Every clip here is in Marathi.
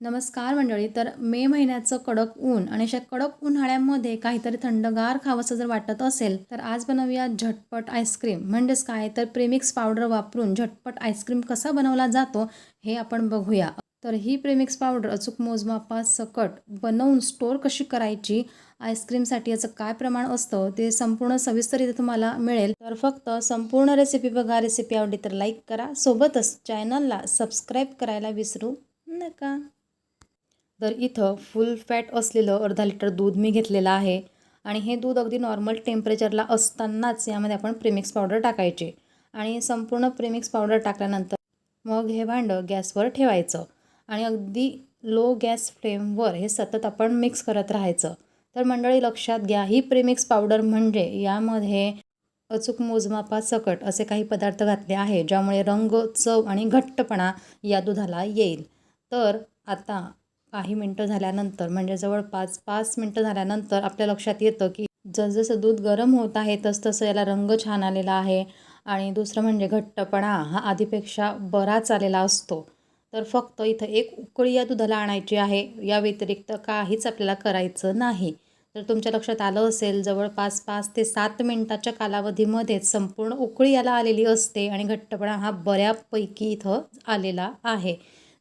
नमस्कार मंडळी तर मे महिन्याचं कडक ऊन आणि अशा कडक उन्हाळ्यामध्ये काहीतरी थंडगार खावंसं जर वाटत असेल तर आज बनवूया झटपट आईस्क्रीम. म्हणजेच काय? तर प्रेमिक्स पावडर वापरून झटपट आईस्क्रीम कसा बनवला जातो हे आपण बघूया. तर ही प्रेमिक्स पावडर अचूक मोजमापात सकट बनवून स्टोअर कशी करायची आईस्क्रीमसाठी याचं काय प्रमाण असतं ते संपूर्ण सविस्तर इथे तुम्हाला मिळेल. तर फक्त संपूर्ण रेसिपी बघा. रेसिपी आवडली तर लाईक करा. सोबतच चॅनलला सबस्क्राईब करायला विसरू नका. तर इथं फुल फॅट असलेलं अर्धा लिटर दूध मी घेतलेलं आहे. आणि हे दूध अगदी नॉर्मल टेम्परेचरला असतानाच यामध्ये आपण प्रेमिक्स पावडर टाकायचे. आणि संपूर्ण प्रेमिक्स पावडर टाकल्यानंतर मग हे भांडं गॅसवर ठेवायचं. आणि अगदी लो गॅस फ्लेमवर हे सतत आपण मिक्स करत राहायचं. तर मंडळी लक्षात घ्या ही प्रेमिक्स पावडर म्हणजे यामध्ये अचूक मोजमापासकट असे काही पदार्थ घातले आहे ज्यामुळे रंग चव आणि घट्टपणा या दुधाला येईल. तर आता काही मिनटं झाल्यानंतर म्हणजे जवळपास पाच मिनटं झाल्यानंतर आपल्या लक्षात येतं की जसजसं दूध गरम होत आहे तसतसं याला रंग छान आलेला आहे. आणि दुसरं म्हणजे घट्टपणा हा आधीपेक्षा बराच आलेला असतो. तर फक्त इथं एक उकळी या दुधाला आणायची आहे. या व्यतिरिक्त काहीच आपल्याला करायचं नाही. तर तुमच्या लक्षात आलं असेल जवळपास पाच ते सात मिनटाच्या कालावधीमध्येच संपूर्ण उकळी याला आलेली असते आणि घट्टपणा हा बऱ्यापैकी इथं आलेला आहे.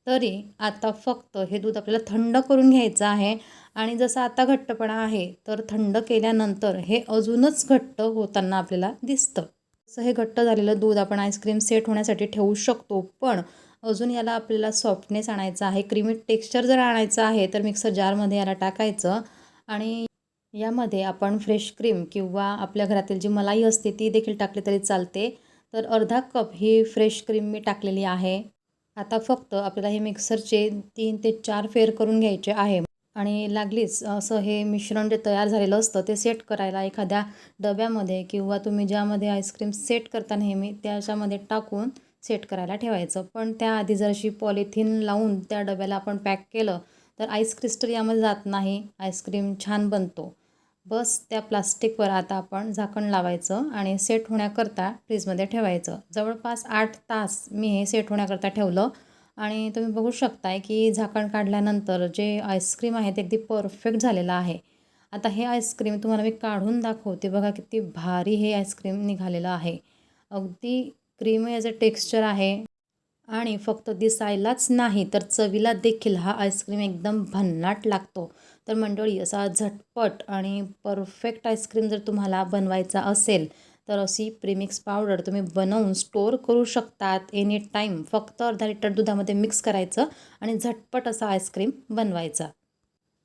तरी आता फक्त हे दूध आपल्याला थंड करून घ्यायचं आहे. आणि जसं आता घट्टपणा आहे तर थंड केल्यानंतर हे अजूनच घट्ट होताना आपल्याला दिसतं. असं हे घट्ट झालेलं दूध आपण आईस्क्रीम सेट होण्यासाठी ठेवू शकतो पण अजून याला आपल्याला सॉफ्टनेस आणायचा आहे. क्रीमी टेक्स्चर जर आणायचं आहे तर मिक्सर जारमध्ये याला टाकायचं. आणि यामध्ये आपण फ्रेश क्रीम किंवा आपल्या घरातील जी मलाई असते ती देखील टाकली तरी चालते. तर अर्धा कप ही फ्रेश क्रीम मी टाकलेली आहे. आता फक्त आपल्याला हे मिक्सरचे तीन ते चार फेर करून घ्यायचे आहे. आणि लागलीच असं हे मिश्रण जे तयार झालेलं असतं ते सेट करायला एखाद्या डब्यामध्ये किंवा तुम्ही ज्यामध्ये आईस्क्रीम सेट करता नेहमी त्याच्यामध्ये टाकून सेट करायला ठेवायचं. पण त्याआधी जर अशी पॉलिथिन लावून त्या डब्याला आपण पॅक केलं तर आईस क्रिस्टल यामध्ये जात नाही. आईस्क्रीम छान बनतो. बस त्या प्लास्टिकवर आता आपण झाकण लावायचं आणि सेट होण्याकरता फ्रीजमध्ये ठेवायचं. जवळपास आठ तास मी हे सेट होण्याकरता ठेवलं. आणि तुम्ही बघू शकताय की झाकण काढल्यानंतर जे आईस्क्रीम आहे ते अगदी परफेक्ट झालेलं आहे. आता हे आईस्क्रीम तुम्हाला मी काढून दाखवते. बघा किती भारी हे आईस्क्रीम निघालेलं आहे. अगदी क्रीमी याचं टेक्स्चर आहे. आणि फक्त दिसायलाच नाही तर चवीला देखील हा आईस्क्रीम एकदम भन्नाट लागतो. तर मंडळी असा झटपट आणि परफेक्ट आईस्क्रीम जर तुम्हाला बनवायचा असेल तर अशी प्रीमिक्स पावडर तुम्ही बनवून स्टोअर करू शकतात. एनी टाईम फक्त अर्धा लिटर दुधामध्ये मिक्स करायचं आणि झटपट असा आईस्क्रीम बनवायचा.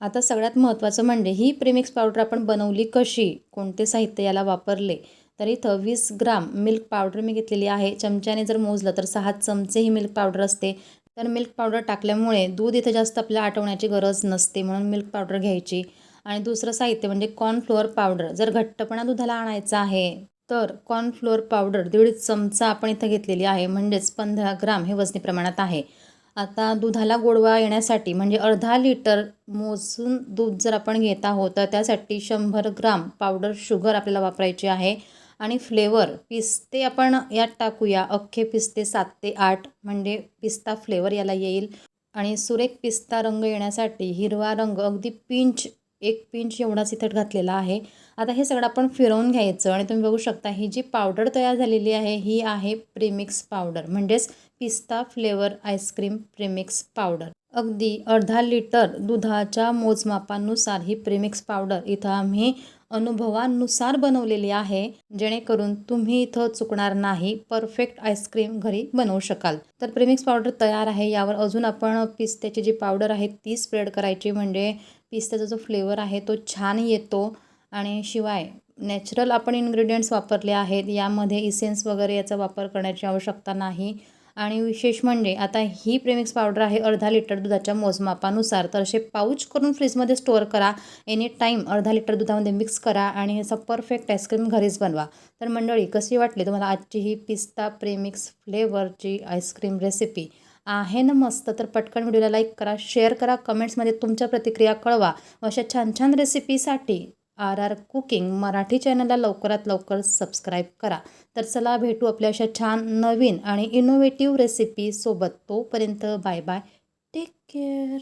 आता सगळ्यात महत्त्वाचं म्हणजे ही प्रीमिक्स पावडर आपण बनवली कशी? कोणते साहित्य याला वापरले? तर इथं वीस ग्राम मिल्क पावडर मी घेतलेली आहे. चमच्याने जर मोजलं तर सहा चमचेही मिल्क पावडर असते. तर मिल्क पावडर टाकल्यामुळे दूध इथं जास्त आपल्याला आटवण्याची गरज नसते म्हणून मिल्क पावडर घ्यायची. आणि दुसरं साहित्य म्हणजे कॉर्नफ्लोअर पावडर जर घट्टपणा दुधाला आणायचा आहे तर कॉर्नफ्लोअर पावडर दीड चमचा आपण इथं घेतलेली आहे. म्हणजेच पंधरा ग्राम हे वजनी प्रमाणात आहे. आता दुधाला गोडवा येण्यासाठी म्हणजे अर्धा लिटर मोजून दूध जर आपण घेत आहोत तर त्यासाठी शंभर ग्राम पावडर शुगर आपल्याला वापरायची आहे. आणि फ्लेवर पिस्ते आपण यात टाकूया. अख्खे पिस्ते सात ते आठ म्हणजे पिस्ता फ्लेवर याला येईल. आणि सुरेख पिस्ता रंग येण्यासाठी हिरवा रंग अगदी पिंच एक पिंच एवढाच इथं घातलेला आहे. आता हे सगळं आपण फिरवून घ्यायचं आणि तुम्ही बघू शकता ही जी पावडर तयार झालेली आहे ही आहे प्रेमिक्स पावडर म्हणजेच पिस्ता फ्लेवर आईस्क्रीम प्रेमिक्स पावडर. अगदी अर्धा लिटर दुधाच्या मोजमापानुसार ही प्रेमिक्स पावडर इथं आम्ही अनुभवानुसार बनवलेली आहे जेणेकरून तुम्ही इथं चुकणार नाही परफेक्ट आईस्क्रीम घरी बनवू शकाल. तर प्रेमिक्स पावडर तयार आहे यावर अजून आपण पिस्त्याची जी पावडर आहे ती स्प्रेड करायची. म्हणजे पिस्त्याचा जो फ्लेवर आहे तो छान येतो. आणि शिवाय नॅचरल आपण इन्ग्रेडियंट्स वापरले आहेत यामध्ये इसेन्स वगैरे याचा वापर करण्याची आवश्यकता नाही. आणि विशेष म्हणजे आता ही प्रेमिक्स पावडर आहे अर्धा लिटर दुधाच्या मोजमापानुसार. तर असे पाऊच करून फ्रीजमध्ये स्टोअर करा. एनी टाईम अर्धा लिटर दुधामध्ये मिक्स करा आणि ह्याचा परफेक्ट आईस्क्रीम घरीच बनवा. तर मंडळी कशी वाटली तुम्हाला आजची ही पिस्ता प्रेमिक्स फ्लेवरची आईस्क्रीम रेसिपी आहे ना मस्त? तर पटकन व्हिडिओला लाईक करा शेअर करा कमेंट्समध्ये तुमच्या प्रतिक्रिया कळवा. अशा छान छान रेसिपीसाठी आर आर कुकिंग मराठी चॅनलला लवकरात लवकर सबस्क्राईब करा. तर चला भेटू आपल्या अशा छान नवीन आणि इनोव्हेटिव्ह रेसिपीसोबत तोपर्यंत बाय बाय. Take care